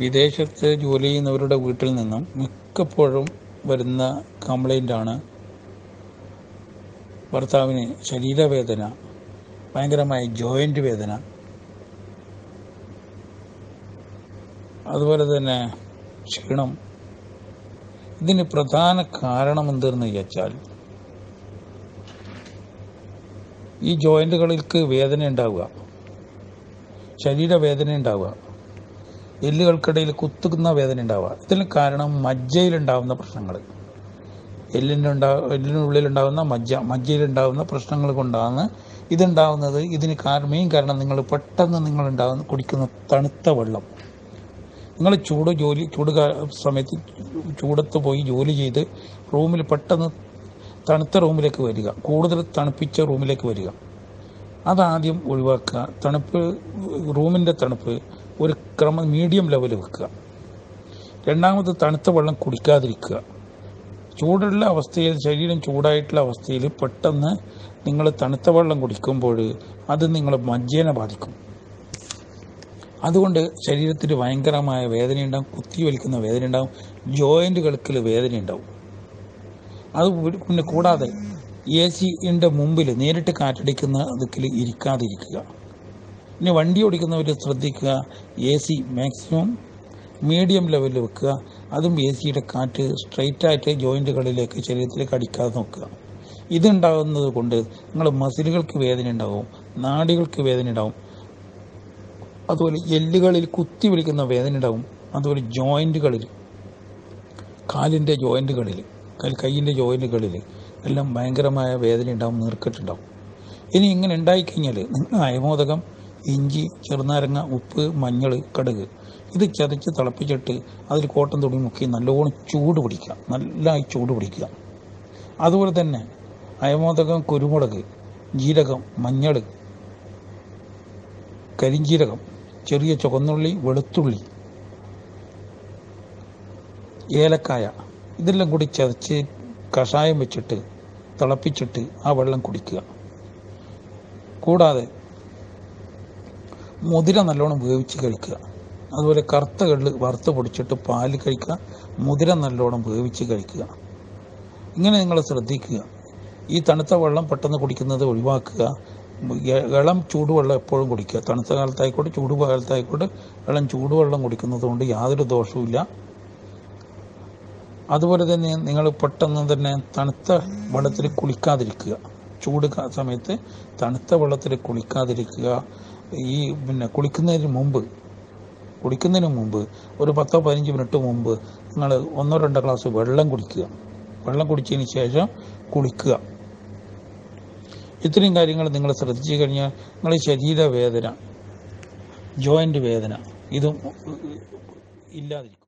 വിദേശത്ത് ജോലി ചെയ്യുന്നവരുടെ വീട്ടിൽ നിന്നും മിക്കപ്പോഴും വരുന്ന കംപ്ലൈന്റാണ് ഭർത്താവിന് ശരീരവേദന ഭയങ്കരമായ ജോയിന്റ് വേദന. അതുപോലെ തന്നെ ക്ഷീണം. ഇതിന് പ്രധാന കാരണം എന്തെന്ന് ചോദിച്ചാൽ ഈ ജോയിന്റുകൾക്ക് വേദന ഉണ്ടാവുക ശരീരവേദന ഉണ്ടാവുക എല്ലുകൾക്കിടയിൽ കുത്തുന്ന വേദന ഉണ്ടാവുക. ഇതിന് കാരണം മജ്ജയിലുണ്ടാവുന്ന പ്രശ്നങ്ങൾ. എല്ലിന്റെ ഉണ്ടാ എല്ലിനുള്ളിലുണ്ടാവുന്ന മജ്ജ മജ്ജയിലുണ്ടാവുന്ന പ്രശ്നങ്ങൾ കൊണ്ടാണ് ഇതുണ്ടാവുന്നത്. ഇതിന് മെയിൻ കാരണം നിങ്ങൾ പെട്ടെന്ന് നിങ്ങൾ ഉണ്ടാകുന്ന കുടിക്കുന്ന തണുത്ത വെള്ളം. നിങ്ങൾ ചൂട് ജോലി ചൂട് സമയത്ത് ചൂടത്ത് പോയി ജോലി ചെയ്ത് റൂമിൽ പെട്ടെന്ന് തണുത്ത റൂമിലേക്ക് വരിക. കൂടുതൽ തണുപ്പിച്ച റൂമിലേക്ക് വരിക. അതാദ്യം ഒഴിവാക്കുക. തണുപ്പ് റൂമിന്റെ തണുപ്പ് ഒരു ക്രമ മീഡിയം ലെവൽ വെക്കുക. രണ്ടാമത് തണുത്ത വെള്ളം കുടിക്കാതിരിക്കുക. ചൂടുള്ള അവസ്ഥയിൽ ശരീരം ചൂടായിട്ടുള്ള അവസ്ഥയിൽ പെട്ടെന്ന് നിങ്ങൾ തണുത്ത വെള്ളം കുടിക്കുമ്പോൾ അത് നിങ്ങളെ മജ്ജേനെ ബാധിക്കും. അതുകൊണ്ട് ശരീരത്തിന് ഭയങ്കരമായ വേദന ഉണ്ടാവും കുത്തി വലിക്കുന്ന വേദന ഉണ്ടാവും ജോയിന്റുകൾക്ക് വേദന ഉണ്ടാവും. അത് പിന്നെ കൂടാതെ എ സിന്റെ മുമ്പിൽ നേരിട്ട് കാറ്റടിക്കുന്ന ദിക്കിൽ ഇരിക്കാതിരിക്കുക. ഇനി വണ്ടി ഓടിക്കുന്നവർ ശ്രദ്ധിക്കുക. എ സി മാക്സിമം മീഡിയം ലെവലിൽ വെക്കുക. അതും എ സിയുടെ കാറ്റ് സ്ട്രെയിറ്റായിട്ട് ജോയിന്റുകളിലേക്ക് ശരീരത്തിലേക്ക് അടിക്കാതെ നോക്കുക. ഇതുണ്ടാകുന്നത് കൊണ്ട് നിങ്ങൾ മസിലുകൾക്ക് വേദന ഉണ്ടാവും നാടികൾക്ക് വേദന ഉണ്ടാവും. അതുപോലെ എല്ലുകളിൽ കുത്തി വിളിക്കുന്ന വേദന ഉണ്ടാവും. അതുപോലെ ജോയിന്റുകളിൽ കാലിന്റെ ജോയിന്റുകളിൽ കൈയിന്റെ ജോയിന്റുകളിൽ എല്ലാം ഭയങ്കരമായ വേദന ഉണ്ടാവും നീർക്കെട്ടുണ്ടാവും ഇനി ഇങ്ങനെ ഉണ്ടായിക്കഴിഞ്ഞാൽ നിങ്ങൾ അയമോദകം ഇഞ്ചി ചെറുനാരങ്ങ ഉപ്പ് മഞ്ഞൾ കടുക്. ഇത് ചതച്ച് തിളപ്പിച്ചിട്ട് അതിൽ കോട്ടൻ തുണി മുക്കി നല്ലോണം ചൂട് പിടിക്കുക. നല്ലതായി ചൂട് പിടിക്കുക. അതുപോലെ തന്നെ അയമോദകം കുരുമുളക് ജീരകം മഞ്ഞൾ കരിഞ്ജീരകം ചെറിയ ചുവന്നുള്ളി വെളുത്തുള്ളി ഏലക്കായ ഇതെല്ലാം കൂടി ചതച്ച് കഷായം വെച്ചിട്ട് തിളപ്പിച്ചിട്ട് ആ വെള്ളം കുടിക്കുക. കൂടാതെ മുതിര നല്ലോണം വേവിച്ച് കഴിക്കുക. അതുപോലെ കറുത്ത കള്ള് വറുത്ത് പൊടിച്ചിട്ട് പാൽ കഴിക്കുക. മുതിര നല്ലോണം വേവിച്ച് കഴിക്കുക. ഇങ്ങനെ നിങ്ങൾ ശ്രദ്ധിക്കുക. ഈ തണുത്ത വെള്ളം പെട്ടെന്ന് കുടിക്കുന്നത് ഒഴിവാക്കുക. ഇളം ചൂടുവെള്ളം എപ്പോഴും കുടിക്കുക. തണുത്ത കാലത്തായിക്കോട്ടെ ചൂട് കാലത്തായിക്കോട്ടെ ഇളം ചൂടുവെള്ളം കുടിക്കുന്നത് കൊണ്ട് യാതൊരു ദോഷവുമില്ല. അതുപോലെ തന്നെ നിങ്ങൾ പെട്ടെന്ന് തന്നെ തണുത്ത വെള്ളത്തിൽ കുളിക്കാതിരിക്കുക. ചൂട് സമയത്ത് തണുത്ത വെള്ളത്തിൽ കുളിക്കാതിരിക്കുക. ഈ പിന്നെ കുളിക്കുന്നതിന് മുമ്പ് കുളിക്കുന്നതിന് മുമ്പ് ഒരു പത്തോ പതിനഞ്ച് മിനിറ്റ് മുമ്പ് നിങ്ങൾ ഒന്നോ രണ്ടോ ഗ്ലാസ് വെള്ളം കുടിക്കുക. വെള്ളം കുടിച്ചതിന് ശേഷം കുളിക്കുക. ഇത്രയും കാര്യങ്ങൾ നിങ്ങൾ ശ്രദ്ധിച്ചു കഴിഞ്ഞാൽ നിങ്ങളുടെ ശരീരവേദന ജോയിന്റ് വേദന ഇതും ഇല്ലാതിരിക്കും.